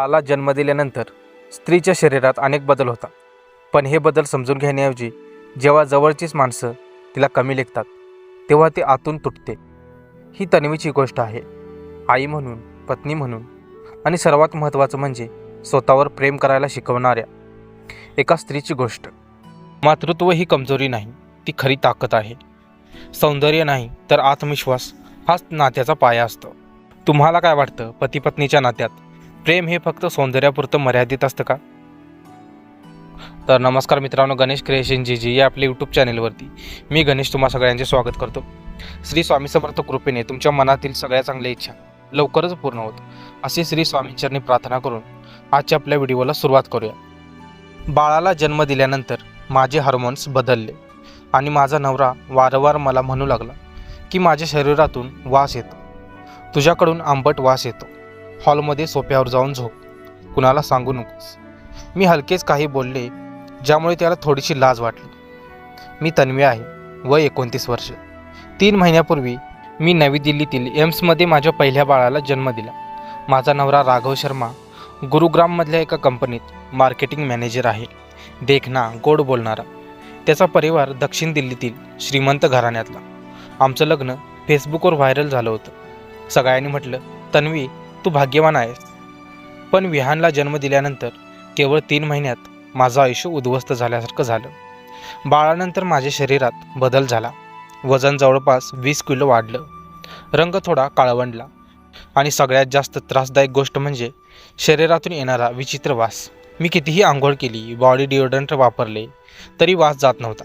बाळाला जन्म दिल्यानंतर स्त्रीच्या शरीरात अनेक बदल होतात. पण हे बदल समजून घेण्याऐवजी जेव्हा जवळचीच माणसं तिला कमी लेखतात तेव्हा ती आतून तुटते. ही तन्वीची गोष्ट आहे. आई म्हणून पत्नी म्हणून आणि सर्वात महत्त्वाचं म्हणजे स्वतःवर प्रेम करायला शिकवणाऱ्या एका स्त्रीची गोष्ट. मातृत्व ही कमजोरी नाही ती खरी ताकद आहे. सौंदर्य नाही तर आत्मविश्वास हाच नात्याचा पाया असतो. तुम्हाला काय वाटतं? पती पत्नीच्या नात्यात प्रेम हे फक्त सौंदर्यापुरतं मर्यादित असतं का? तर नमस्कार मित्रांनो गणेश क्रिएशन जी जी या आपल्या यूट्यूब चॅनेलवरती मी गणेश तुम्हा सगळ्यांचे स्वागत करतो. श्री स्वामी समर्थ कृपेने तुमच्या मनातील सगळ्या चांगल्या इच्छा लवकरच पूर्ण होत. असे श्री स्वामींचरणी प्रार्थना करून आजच्या आपल्या व्हिडिओला सुरुवात करूया. बाळाला जन्म दिल्यानंतर माझे हार्मोन्स बदलले आणि माझा नवरा वारंवार मला म्हणू लागला की माझ्या शरीरातून वास येतो. तुझ्याकडून आंबट वास येतो. हॉलमध्ये सोप्यावर जाऊन झोप. कुणाला सांगू नकोस. मी हलकेच काही बोलले ज्यामुळे त्याला थोडीशी लाज वाटली. मी तन्वी आहे वय एकोणतीस वर्ष. तीन महिन्यापूर्वी मी नवी दिल्लीतील एम्समध्ये माझ्या पहिल्या बाळाला जन्म दिला. माझा नवरा राघव शर्मा गुरुग्राममधल्या एका कंपनीत मार्केटिंग मॅनेजर आहे. देखना गोड बोलणारा. त्याचा परिवार दक्षिण दिल्लीतील श्रीमंत घराण्यातला. आमचं लग्न फेसबुकवर व्हायरल झालं होतं. सगळ्यांनी म्हटलं तन्वी तू भाग्यवान आहेस. पण विहानला जन्म दिल्यानंतर केवळ तीन महिन्यात माझं आयुष्य उद्ध्वस्त झाल्यासारखं झालं. बाळानंतर माझ्या शरीरात बदल झाला. वजन जवळपास वीस किलो वाढलं. रंग थोडा काळवंडला. आणि सगळ्यात जास्त त्रासदायक गोष्ट म्हणजे शरीरातून येणारा विचित्र वास. मी कितीही आंघोळ केली बॉडी डिओड्रंट वापरले तरी वास जात नव्हता.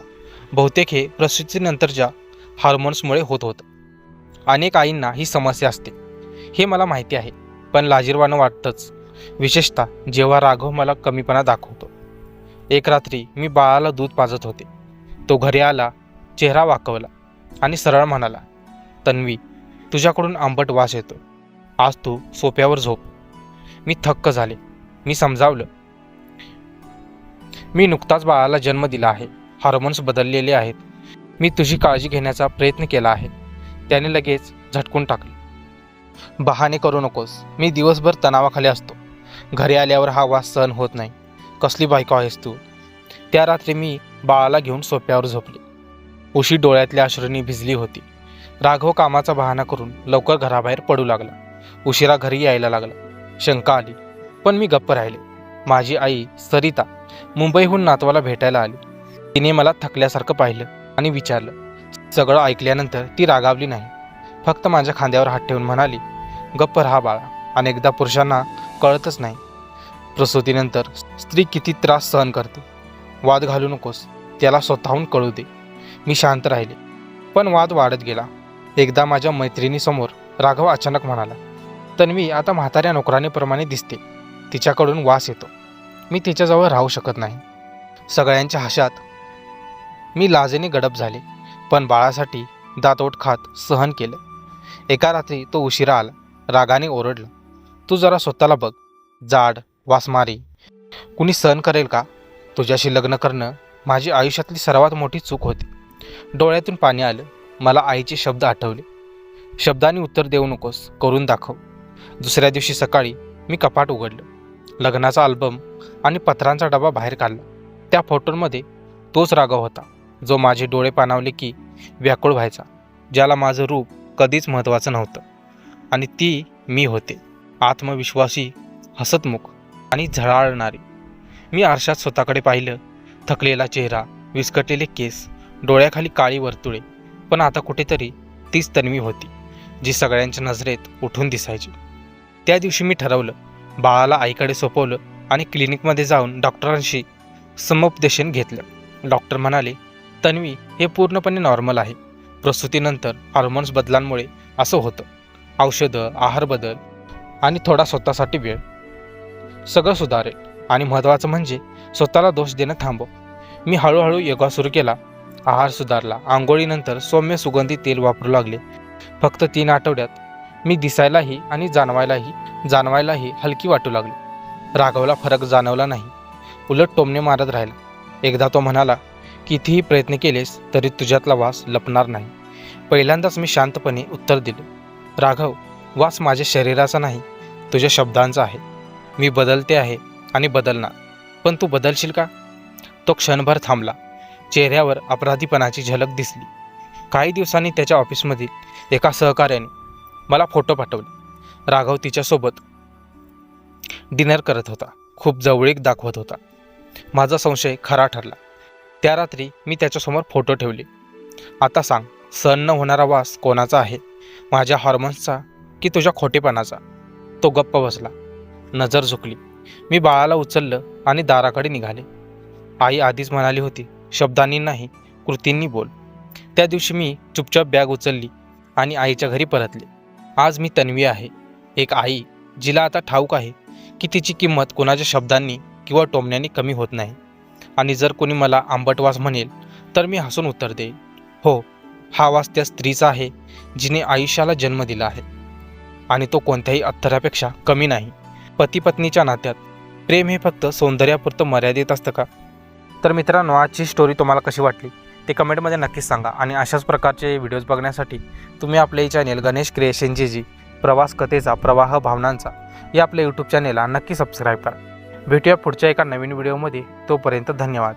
बहुतेक हे प्रसूतीनंतरच्या हार्मोन्समुळे होत होतं. अनेक आईंना ही समस्या असते. हे मला माहिती आहे. पण लाजीरवाणं वाटतंच. विशेषतः जेव्हा राघव मला कमीपणा दाखवतो. एक रात्री मी बाळाला दूध पाजत होते. तो घरी आला चेहरा वाकवला आणि सरळ म्हणाला तन्वी तुझ्याकडून आंबट वास येतो आज तू सोप्यावर झोप. मी थक्क झाले. मी समजावलं. मी नुकताच बाळाला जन्म दिला आहे. हार्मोन्स बदललेले आहेत. मी तुझी काळजी घेण्याचा प्रयत्न केला आहे. त्याने लगेच झटकून टाकले. बहाणे करू नकोस. मी दिवसभर तणावाखाली असतो. घरी आल्यावर हा वास सहन होत नाही. कसली बायको आहेस तू? त्या रात्री मी बाळाला घेऊन सोप्यावर झोपले. उशी डोळ्यातल्या अश्रूंनी भिजली होती. राघव कामाचा बहाणा करून लवकर घराबाहेर पडू लागला. उशिरा घरी यायला लागला. शंका आली. पण मी गप्प राहिले. माझी आई सरिता मुंबईहून नातवाला भेटायला आली. तिने मला थकल्यासारखं पाहिलं आणि विचारलं. सगळं ऐकल्यानंतर ती रागावली नाही. फक्त माझ्या खांद्यावर हात ठेवून म्हणाली गप्प राहा बाळा अनेकदा पुरुषांना कळतच नाही. प्रसूतीनंतर स्त्री किती त्रास सहन करते. वाद घालू नकोस त्याला स्वतःहून कळू दे. मी शांत राहिले. पण वाद वाढत गेला. एकदा माझ्या मैत्रिणीसमोर राघव अचानक म्हणाला तन्वी आता म्हाताऱ्या नोकरानेप्रमाणे दिसते. तिच्याकडून वास येतो. मी तिच्याजवळ राहू शकत नाही. सगळ्यांच्या हशात मी लाजेने गडप झाले पण बाळासाठी दातोट खात सहन केलं. एका रात्री तो उशिरा आला. रागाने ओरडला. तू जरा स्वतःला बघ. जाड वासमारी. कुणी सहन करेल का? तुझ्याशी लग्न करणं माझी आयुष्यातली सर्वात मोठी चूक होती. डोळ्यातून पाणी आलं. मला आईचे शब्द आठवले. शब्दांनी उत्तर देऊ नकोस. करून दाखव. दुसऱ्या दिवशी सकाळी मी कपाट उघडलं. लग्नाचा अल्बम आणि पत्रांचा डबा बाहेर काढला. त्या फोटोंमध्ये तोच राघव होता जो माझे डोळे पाणावले की व्याकुळ व्हायचा ज्याला माझं रूप कधीच महत्त्वाचं नव्हतं. आणि ती मी होते. आत्मविश्वासी हसतमुख आणि झळाळणारी. मी आरशात स्वतःकडे पाहिलं थकलेला चेहरा विस्कटलेले केस डोळ्याखाली काळी वर्तुळे. पण आता कुठेतरी तीच तन्वी होती जी सगळ्यांच्या नजरेत उठून दिसायची. त्या दिवशी मी ठरवलं बाळाला आईकडे सोपवलं आणि क्लिनिकमध्ये जाऊन डॉक्टरांशी समुपदेशन घेतलं. डॉक्टर म्हणाले तन्वी हे पूर्णपणे नॉर्मल आहे. प्रसूतीनंतर हार्मोन्स बदलांमुळे असं होतं. औषधं आहार बदल आणि थोडा स्वतःसाठी वेळ. सगळं सुधारेल आणि महत्त्वाचं म्हणजे स्वतःला दोष देणं थांबव. मी हळूहळू योगा सुरू केला. आहार सुधारला. आंघोळीनंतर सौम्य सुगंधी तेल वापरू लागले. फक्त तीन आठवड्यात मी दिसायलाही आणि जाणवायलाही जाणवायलाही हलकी वाटू लागली. राघवला फरक जाणवला नाही. उलट टोमणे मारत राहिला. एकदा तो म्हणाला कितीही प्रयत्न केलेस तरी तुझ्यातला वास लपणार नाही. पहिल्यांदाच मी शांतपणे उत्तर दिले. राघव वास माझ्या शरीराचा नाही तुझ्या शब्दांचा आहे. मी बदलते आहे आणि बदलणार. पण तू बदलशील का? तो क्षणभर थांबला. चेहऱ्यावर अपराधीपणाची झलक दिसली. काही दिवसांनी त्याच्या ऑफिसमधील एका सहकार्याने मला फोटो पाठवले. राघव तिच्यासोबत डिनर करत होता. खूप जवळीक दाखवत होता. माझा संशय खरा ठरला. त्या रात्री मी त्याच्यासमोर फोटो ठेवले. आता सांग सहन न होणारा वास कोणाचा आहे? माझ्या हॉर्मोन्सचा की तुझ्या खोटेपणाचा? तो गप्प बसला. नजर झुकली. मी बाळाला उचललं आणि दाराकडे निघाले. आई आधीच म्हणाली होती शब्दांनी नाही कृतींनी बोल. त्या दिवशी मी चुपचाप बॅग उचलली आणि आईच्या घरी परतले. आज मी तन्वी आहे. एक आई जिला आता ठाऊक आहे की तिची किंमत कुणाच्या शब्दांनी किंवा टोमण्याने कमी होत नाही. आणि जर कोणी मला आंबटवास म्हणेल तर मी हसून उत्तर देईन. हो हा वास त्या स्त्रीचा आहे जिने आयुष्याला जन्म दिला आहे. आणि तो कोणत्याही अत्तरापेक्षा कमी नाही. पती पत्नीच्या नात्यात प्रेम हे फक्त सौंदर्यापुरतं मर्यादित असतं का? तर मित्रांनो आजची स्टोरी तुम्हाला कशी वाटली? ते कमेंटमध्ये नक्कीच सांगा. आणि अशाच प्रकारचे व्हिडिओज बघण्यासाठी तुम्ही आपले चॅनेल गणेश क्रिएशन जी प्रवास कथेचा प्रवाह भावनांचा या आपल्या यूट्यूब चॅनेलला नक्की सबस्क्राईब करा. भेटूया पुढच्या एका नवीन व्हिडिओमध्ये. तोपर्यंत धन्यवाद.